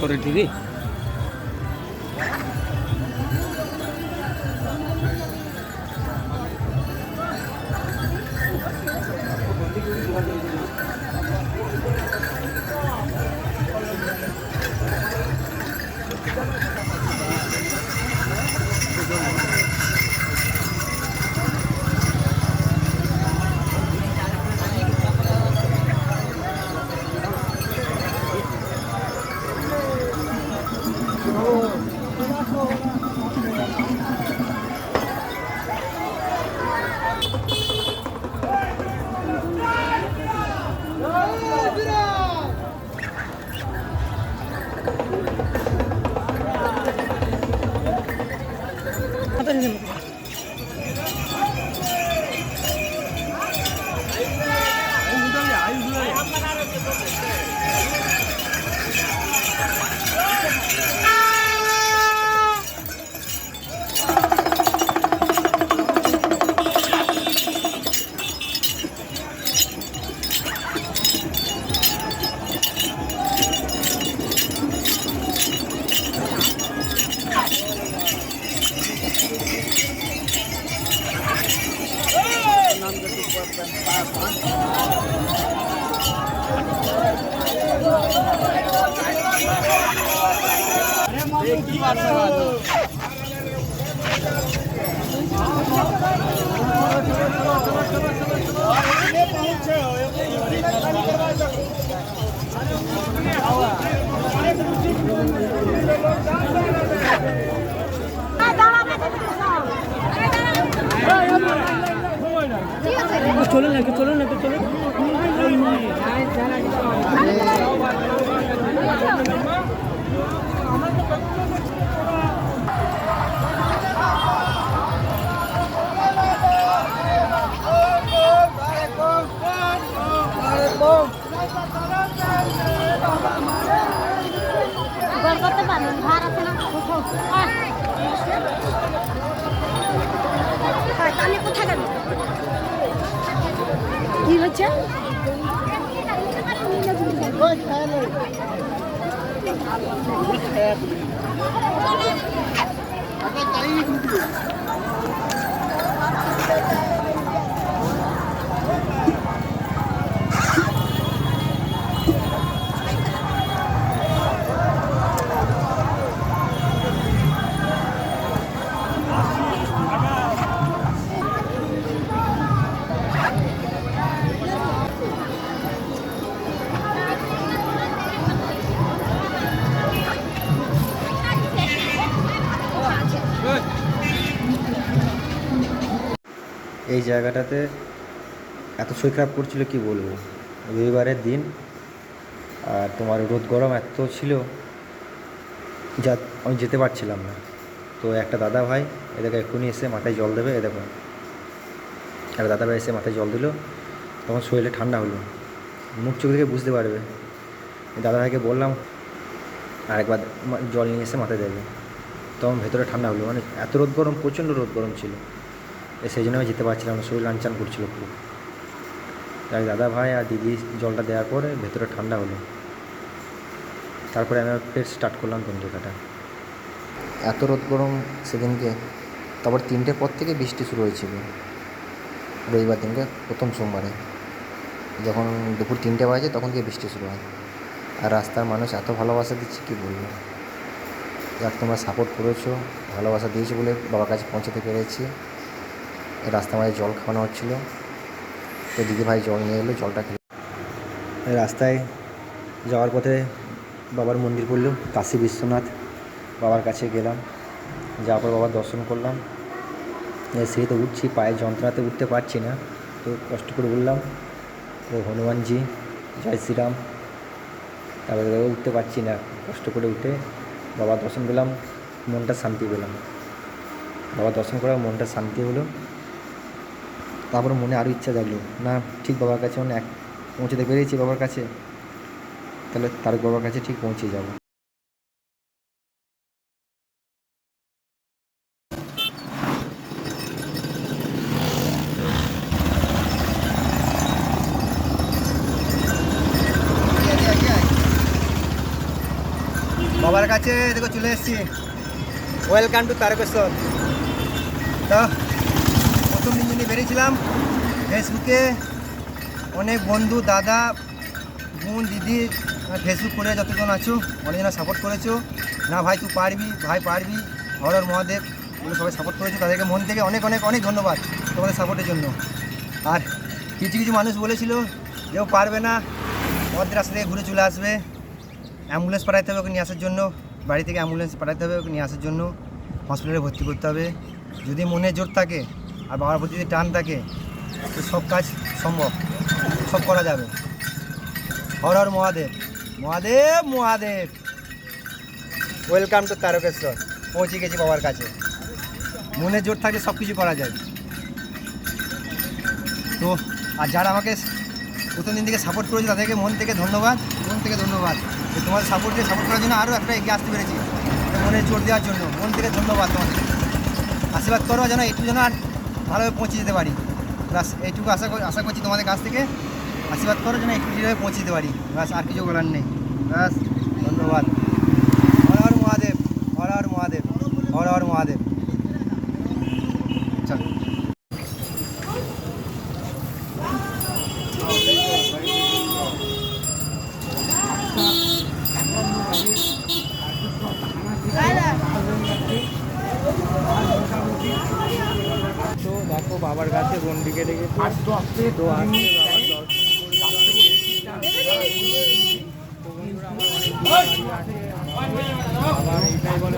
করে দিদি চলুন না চলুন চলুন। কি হচ্ছে? এই জায়গাটাতে এত শরীর খারাপ করছিল, কি বলব? রবিবারের দিন আর তোমার রোদ গরম এত ছিল যা আমি যেতে পারছিলাম না। তো একটা দাদা ভাই এদেরকে এক্ষুনি এসে মাথায় জল দেবে, এ দেখো। একটা দাদা ভাই এসে মাথায় জল দিল, তখন শরীরে ঠান্ডা হলো। মুখ চোখ দেখে বুঝতে পারবে। দাদা ভাইকে বললাম, আরেকবার জল নিয়ে এসে মাথায় দেবে। তখন ভেতরে ঠান্ডা হলো মানে এত রোদ গরম, প্রচণ্ড রোদ গরম ছিল। সেই জন্য আমি যেতে পারছিলাম না, শরীর আনচান করছিল খুব তাই দাদা ভাই আর দিদি জলটা দেওয়ার পরে ভেতরে ঠান্ডা হলো। তারপরে আমি ফের স্টার্ট করলাম তন্দ্রি কাটা। এত রোদ গরম সেদিনকে, তারপর তিনটের পর থেকে বৃষ্টি শুরু হয়েছিল। রবিবার দিনকে, প্রথম সোমবারে। যখন দুপুর তিনটে বাজে তখন থেকে বৃষ্টি শুরু হয়। আর রাস্তার মানুষ এত ভালোবাসা দিচ্ছে, কী বলব? যাক, তোমরা সাপোর্ট করেছ, ভালোবাসা দিয়েছ বলে বাবার কাছে পৌঁছাতে পেরেছি। এই রাস্তার মাঝে জল খাওয়ানো হচ্ছিল। তো দিদিভাই জল নিয়ে এলো, জলটা খেলো। রাস্তায় যাওয়ার পথে বাবার মন্দির পড়ল, কাশী বিশ্বনাথ। বাবার কাছে গেলাম, যাওয়ার পর বাবার দর্শন করলাম। সেই তো উঠছি, পায়ের যন্ত্রণাতে উঠতে পারছি না। তো কষ্ট করে বললাম তো হনুমানজি, জয় শ্রীরাম। তারপরে উঠতে পারছি না, কষ্ট করে উঠে বাবার দর্শন পেলাম, মনটা শান্তি পেলাম। বাবার দর্শন করার মনটা শান্তি হলো। তারপর মনে আরও ইচ্ছা জাগলো, না, ঠিক বাবার কাছে অনেক পৌঁছতে পেরেছি বাবার কাছে, তাহলে তার বাবার কাছে ঠিক পৌঁছে যাব। বাবার কাছে দেখো চলে এসেছি। Welcome to Tarakeswar. তো প্রথম দিন যিনি বেরিয়েছিলাম। ফেসবুকে অনেক বন্ধু, দাদা, বোন, দিদি ফেসবুক করে যতজন আছো অনেকজনা সাপোর্ট করেছ। না ভাই, তুই পারবি, ভাই পারবি হরর মহাদেব, এগুলো সবাই সাপোর্ট করেছ। তাদেরকে মন থেকে অনেক অনেক অনেক ধন্যবাদ তোমাদের সাপোর্টের জন্য। আর কিছু কিছু মানুষ বলেছিল ও পারবে না আমাদের রাস্তা থেকে ঘুরে চলে আসবে। অ্যাম্বুলেন্স পাঠাতে হবে ওকে নিয়ে আসার জন্য, বাড়ি থেকে অ্যাম্বুলেন্স পাঠাতে হবে ওকে নিয়ে আসার জন্য। হসপিটালে ভর্তি করতে হবে। যদি মনে জোর থাকে আর বাবার প্রতি যদি টান থাকে, তো সব কাজ সম্ভব। সব করা যাবে। Har Har Mahadev. Mahadev Mahadev. Welcome to Tarakeswar. পৌঁছে গেছি বাবার কাছে। মনে জোর থাকলে সব কিছু করা যায়। তো, আর যারা আমাকে প্রথম দিন থেকে সাপোর্ট করেছে, তাদেরকে মন থেকে ধন্যবাদ। মন থেকে ধন্যবাদ। যে তোমাদের সাপোর্টে সাপোর্ট করার জন্য আরও একটা এগিয়ে আসতে পেরেছি। মনে জোর দেওয়ার জন্য। মন থেকে ধন্যবাদ তোমাদের। আশীর্বাদ করো যেন একটু যেন আর ভালোভাবে পৌঁছে যেতে পারি। ব্যাস, এইটুকু আশা কর- আশা করছি তোমাদের কাছ থেকে। আশীর্বাদ করো যেন একটু যেভাবে পৌঁছে যেতে পারি। ব্যাস, আর কিছু বলার নেই। ব্যাস, ধন্যবাদ। হর হর মহাদেব, হর হর মহাদেব, হর হর মহাদেব। বাবার কাছে গন্ডিকে রেখে তো বাবার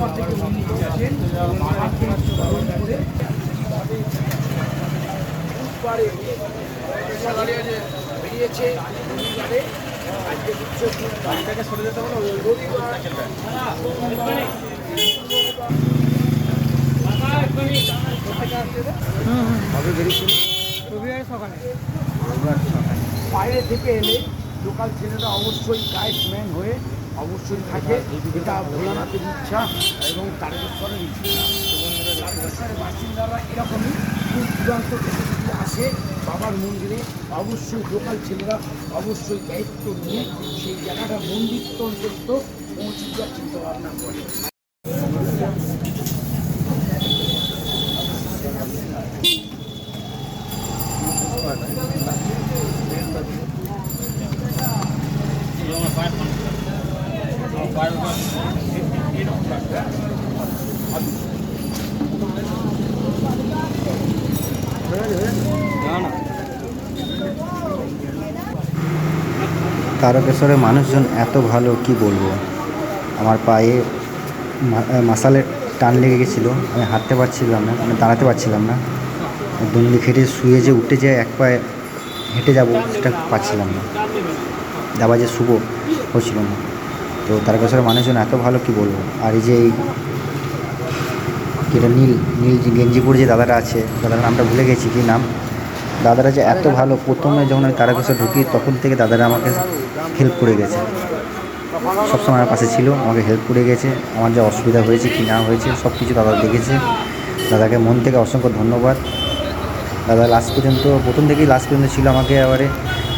ভক্তি আছে বাবার কাছে বাবার কাছে কবে বেরিয়েছিল রবিবার সকালে বাইরে থেকে এলে লোকাল ছেলেরা অবশ্যই গাইডম্যান হয়ে অবশ্যই থাকে এটা ভোলানাথের ইচ্ছা এবং তারকেশ্বরের ইচ্ছা তারকেশ্বরের বাসিন্দারা এরকমই দূর দূরান্ত থেকে যদি আসে বাবার মন্দিরে অবশ্যই লোকাল ছেলেরা অবশ্যই দায়িত্ব নিয়ে সেই জায়গাটা মন্দির পর্যন্ত পৌঁছে যাওয়ার চিন্তা ভাবনা করে তারকেশ্বরের মানুষজন এত ভালো, কি বলব? আমার পায়ে মাসালের টান লেগে গেছিল। আমি হাঁটতে পারছিলাম না মানে দাঁড়াতে পারছিলাম না। দণ্ডি খেটে শুয়ে যে উঠে যে এক পায়ে হেঁটে যাব সেটা পাচ্ছিলাম না। যাবার যে শুভ হচ্ছিল না। তো তারকেশ্বরের মানুষজন এত ভালো কি বলব? আর এই যে এই যেটা নীল নীল যে গেঞ্জি পরে যে দাদাটা আছে, দাদার নামটা ভুলে গেছি কি নাম? দাদারা যে এত ভালো, প্রথমে যখন আমি তারকেশ্বর ঢুকি, তখন থেকে দাদারা আমাকে হেল্প করে গেছে। সবসময় আমার পাশে ছিল, আমাকে হেল্প করে গেছে। আমার যা অসুবিধা হয়েছে কি না হয়েছে সব কিছু দাদা দেখেছে। দাদাকে মন থেকে অসংখ্য ধন্যবাদ। দাদা লাস্ট পর্যন্ত, প্রথম থেকেই লাস্ট পর্যন্ত ছিল আমাকে এবারে।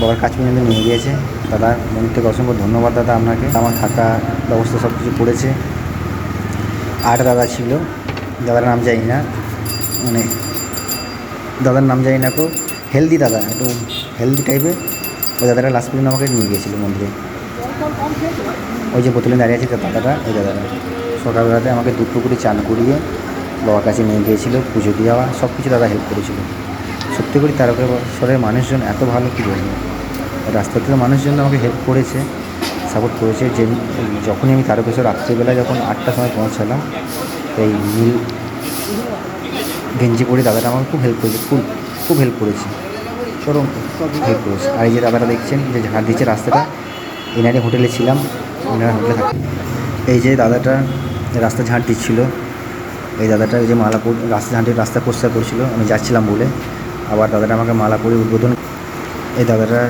বাবার কাছ পর্যন্ত নিয়ে গিয়েছে। দাদা, মন থেকে অসংখ্য ধন্যবাদ দাদা আপনাকে। আমার থাকা ব্যবস্থা সব কিছু করেছে। আর দাদা ছিল। দাদার নাম জানি না। মানে দাদার নাম জানি না তো হেলদি দাদা একটু হেলদি টাইপের ওই দাদাটা লাস্ট পর্যন্ত আমাকে নিয়ে গিয়েছিল মন্দিরে। ওই যে বোতলে দাঁড়িয়ে আছে দাদাটা ওই দাদাটা সকালবেলাতে আমাকে দুটো করে চান করিয়ে বাবার কাছে নিয়ে গিয়েছিল, পুজো দেওয়া সব কিছু দাদা হেল্প করেছিল। সত্যি করে তারকেশ্বরের মানুষজন এত ভালো কী বলব? রাস্তা থেকে মানুষজন আমাকে হেল্প করেছে সাপোর্ট করেছে। যে যখনই আমি তারকেশ্বর রাত্রিবেলা যখন আটটার সময় পৌঁছালাম, এই নীল গেঞ্জি পরে দাদাটা আমার খুব হেল্প করেছে, খুব খুব হেল্প করেছে। চরম হেল্প করেছে। আর এই যে দাদাটা দেখছেন যে ঝাড় দিচ্ছে রাস্তাটা এনারে হোটেলে ছিলাম, এনারা হোটেলে থাকি এই যে দাদাটা রাস্তা ঝাঁট দিচ্ছিল, এই দাদাটা ওই যে মালা পর- রাস্তা ঝাঁটে রাস্তা পরিষ্কার করছিল, আমি যাচ্ছিলাম বলে। আবার দাদাটা আমাকে মালা পরে উদ্বোধন এই দাদাটা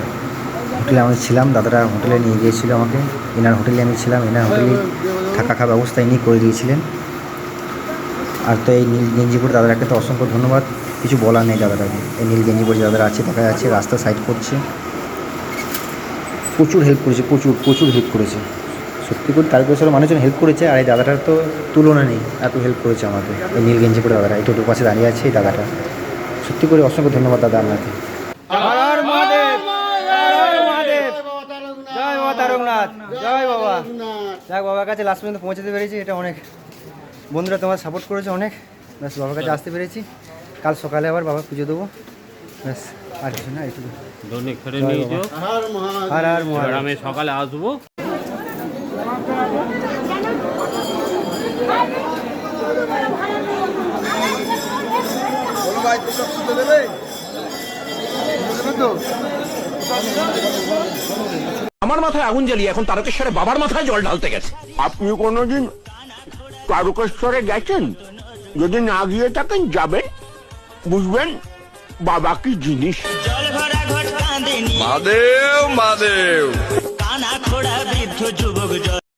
হোটেলে আমি ছিলাম, দাদারা হোটেলে নিয়ে গিয়েছিল আমাকে। এনার হোটেলে আমি ছিলাম এনার হোটেলে থাকা খাওয়া ব্যবস্থা ইনি করে দিয়েছিলেন। আর তো এই নীল গেঞ্জি পরে দাদাটাকে তো অসংখ্য ধন্যবাদ। কিছু বলার নেই দাদাটাকে এই নীল গেঞ্জি পরে যে দাদারা আছে, দেখা যাচ্ছে রাস্তা সাইড করছে। প্রচুর হেল্প করেছে, প্রচুর প্রচুর হেল্প করেছে। সত্যি করে তারকেশ্বরের মানুষজন হেল্প করেছে, আর এই দাদাটার তো তুলনা নেই। এত হেল্প করেছে আমাকে। এই নীল গেঞ্জি পরে দাদাটা এই টোটোর পাশে দাঁড়িয়ে আছে এই দাদাটা। সত্যি করে অসংখ্য ধন্যবাদ দাদা আপনাকে। জয় বাবা তারকনাথ জয় বাবা। যাক বাবার কাছে লাস্ট পর্যন্ত পৌঁছাতে পেরেছি এটা অনেক। বন্ধুরা তোমার সাপোর্ট করেছে অনেক। ব্যাস বাবার কাছে আসতে পেরেছি। কাল সকালে আবার বাবা পুজো দেবো। ব্যাস আর কিছু না এইটুকু ধনে হর আমি সকালে আসব। আমার মাথায় আগুন জ্বালিয়ে এখন তারকেশ্বরে বাবার মাথায় জল ঢালতে গেছে। আপনি কোনোদিন তারকেশ্বরে গেছেন? যদি না গিয়ে থাকেন যাবেন। বুঝবেন বাবা কি জিনিস? মাদেও মাদেও কানা খোড়া বৃদ্ধ যুবক